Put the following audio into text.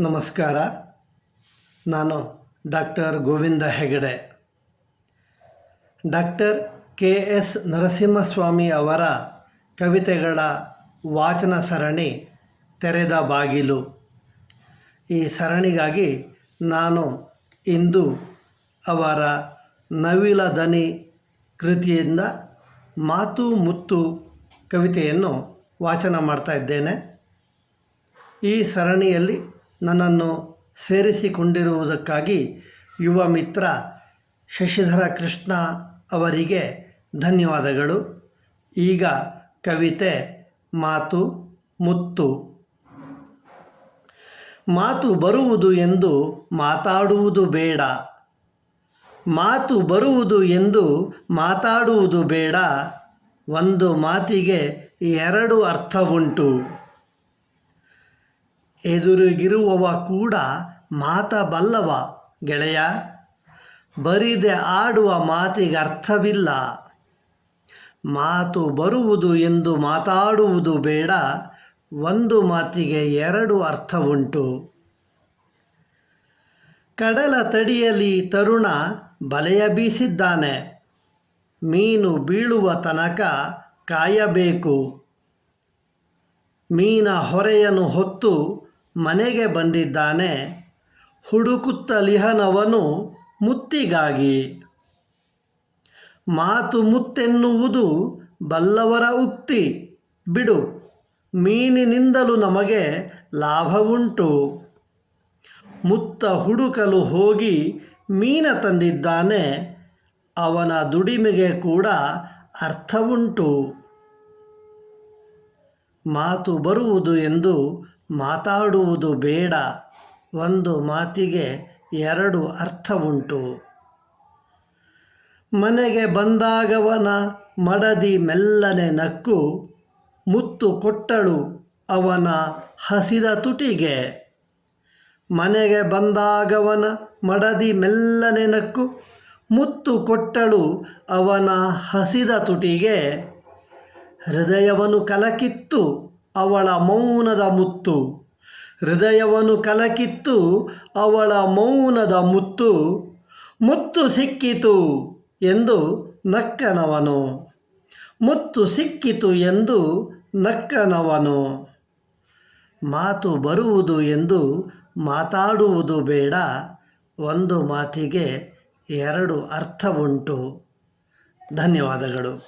ನಮಸ್ಕಾರ. ನಾನು doctor Govinda Hegde. Doctor K S Narasimhaswamy ಅವರ ಕವಿತೆಗಳ ವಾಚನ ಸರಣಿ ತೆರೆದ ಬಾಗಿಲು. ಈ ಸರಣಿಗಾಗಿ ನಾನು ಇಂದು ಅವರ ನವಿಲ ದನಿ ಕೃತಿಯಿಂದ ಮಾತು ಮುತ್ತು ಕವಿತೆಯನ್ನು ವಾಚನ ಮಾಡ್ತಾ ಇದ್ದೇನೆ. ಈ ಸರಣಿಯಲ್ಲಿ ನನ್ನನ್ನು ಸೇರಿಸಿಕೊಂಡಿರುವುದಕ್ಕಾಗಿ ಯುವ ಮಿತ್ರ ಶಶಿಧರ ಕೃಷ್ಣ ಅವರಿಗೆ ಧನ್ಯವಾದಗಳು. ಈಗ ಕವಿತೆ ಮಾತು ಮುತ್ತು. ಮಾತು ಬರುವುದು ಎಂದು ಮಾತಾಡುವುದು ಬೇಡ. ಮಾತು ಬರುವುದು ಎಂದು ಮಾತಾಡುವುದು ಬೇಡ. ಒಂದು ಮಾತಿಗೆ ಎರಡು ಅರ್ಥವುಂಟು. ಎದುರಿಗಿರುವವ ಕೂಡ ಮಾತ ಬಲ್ಲವ ಗೆಳೆಯ. ಬರಿದೆ ಆಡುವ ಮಾತಿಗರ್ಥವಿಲ್ಲ. ಮಾತು ಬರುವುದು ಎಂದು ಮಾತಾಡುವುದು ಬೇಡ. ಒಂದು ಮಾತಿಗೆ ಎರಡು ಅರ್ಥವುಂಟು. ಕಡಲ ತಡಿಯಲಿ ತರುಣ ಬಲೆಯ ಬೀಸಿದ್ದಾನೆ. ಮೀನು ಬೀಳುವ ತನಕ ಕಾಯಬೇಕು. ಮೀನ ಹೊರೆಯನ್ನು ಹೊತ್ತು ಮನೆಗೆ ಬಂದಿದ್ದಾನೆ. ಹುಡುಕುತ್ತಲಿಹನವನು ಮುತ್ತಿಗಾಗಿ. ಮಾತು ಮುತ್ತೆನ್ನುವುದು ಬಲ್ಲವರ ಉಕ್ತಿ. ಬಿಡು, ಮೀನಿನಿಂದಲೂ ನಮಗೆ ಲಾಭವುಂಟು. ಮುತ್ತ ಹುಡುಕಲು ಹೋಗಿ ಮೀನ ತಂದಿದ್ದಾನೆ. ಅವನ ದುಡಿಮೆಗೆ ಕೂಡ ಅರ್ಥವುಂಟು. ಮಾತು ಬರುವುದು ಎಂದು ಮಾತಾಡುವುದು ಬೇಡ. ಒಂದು ಮಾತಿಗೆ ಎರಡು ಅರ್ಥವುಂಟು. ಮನೆಗೆ ಬಂದಾಗವನ ಮಡದಿ ಮೆಲ್ಲನೆ ನಕ್ಕು, ಮುತ್ತು ಕೊಟ್ಟಳು ಅವನ ಹಸಿದ ತುಟಿಗೆ. ಮನೆಗೆ ಬಂದಾಗವನ ಮಡದಿ ಮೆಲ್ಲನೆ ನಕ್ಕು, ಮುತ್ತು ಕೊಟ್ಟಳು ಅವನ ಹಸಿದ ತುಟಿಗೆ. ಹೃದಯವನ್ನು ಕಲಕಿತ್ತು ಅವಳ ಮೌನದ ಮುತ್ತು. ಹೃದಯವನ್ನು ಕಲಕಿತ್ತು ಅವಳ ಮೌನದ ಮುತ್ತು. ಮುತ್ತು ಸಿಕ್ಕಿತು ಎಂದು ನಕ್ಕನವನು. ಮುತ್ತು ಸಿಕ್ಕಿತು ಎಂದು ನಕ್ಕನವನು. ಮಾತು ಬರುವುದು ಎಂದು ಮಾತಾಡುವುದು ಬೇಡ. ಒಂದು ಮಾತಿಗೆ ಎರಡು ಅರ್ಥವುಂಟು. ಧನ್ಯವಾದಗಳು.